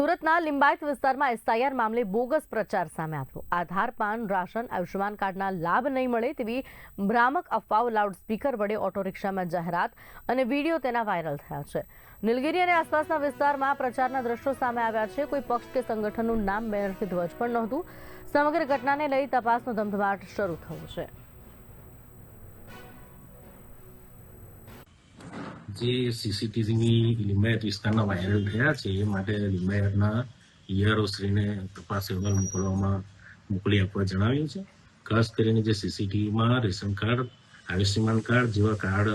સુરતના લિંબાયત વિસ્તારમાં એસઆઈઆર મામલે બોગસ પ્રચાર સામે આવ્યો. આધાર, પાન, રાશન, આયુષ્યમાન કાર્ડના લાભ નહીં મળે તેવી ભ્રામક અફવાઓ લાઉડસ્પીકર વડે ઓટો રિક્ષામાં જાહેરાત અને વીડિયો તેના વાયરલ થયા છે. નીલગીરી અને આસપાસના વિસ્તારમાં પ્રચારના દ્રશ્યો સામે આવ્યા છે. કોઈ પક્ષ કે સંગઠનનું નામ, બેનરથી ધ્વજ પણ નહોતું. સમગ્ર ઘટનાને લઈ તપાસનો ધમધમાટ શરૂ થયો છે. જે સીસીટીવી લિંબાયત વિસ્તારના વાયરલ થયા છે એ માટે લિંબાયતના ઈઆરઓ શ્રીને તપાસ અહેવાલ મોકલવામાં મોકલી આપવા જણાવ્યું છે ખાસ કરીને જે સીસીટીવીમાં રેશન કાર્ડ આયુષ્યમાન કાર્ડ જેવા કાર્ડ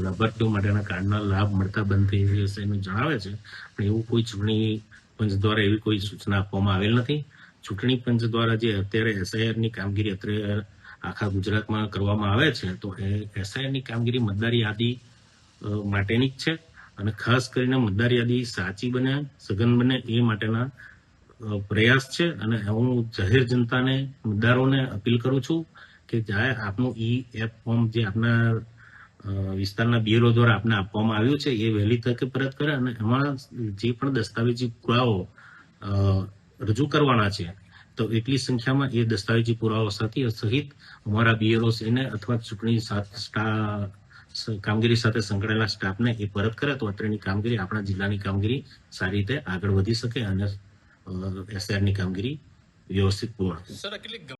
લાભાર્થીઓ માટેના કાર્ડના લાભ મળતા બંધ થઈ જશે એનું જણાવે છે પણ એવું કોઈ ચૂંટણી પંચ દ્વારા એવી કોઈ સૂચના આપવામાં આવેલ નથી ચૂંટણી પંચ દ્વારા જે અત્યારે એસઆઈઆરની કામગીરી અત્યારે આખા ગુજરાતમાં કરવામાં આવે છે તો એ એસઆઈઆરની કામગીરી મતદાર યાદી માટેની છે. અને ખાસ કરીને મતદાર યાદી સાચી બને, સઘન બને એ માટેના પ્રયાસ છે. અને હું જાહેર જનતાને, મતદારોને અપીલ કરું છું કે જ્યારે આપનું ઈ એપ ફોર્મ જે આપના વિસ્તારના બીએલઓ દ્વારા આપને આપવામાં આવ્યું છે, એ વહેલી તકે પરત કરે. અને એમાં જે પણ દસ્તાવેજી પુરાવો રજૂ કરવાના છે, તો એટલી સંખ્યામાં એ દસ્તાવેજી પુરાવા સાથે સહિત અમારા બીએલઓ શ્રીને અથવા ચૂંટણી સાથે સ્ટા- સ- કામગીરી સાથે સંકળાયેલા સ્ટાફને એ પરત કરે તો અત્રેની કામગીરી, આપણા જિલ્લાની કામગીરી સારી રીતે આગળ વધી શકે અને એસઆરની કામગીરી વ્યવસ્થિત પૂર્ણ સર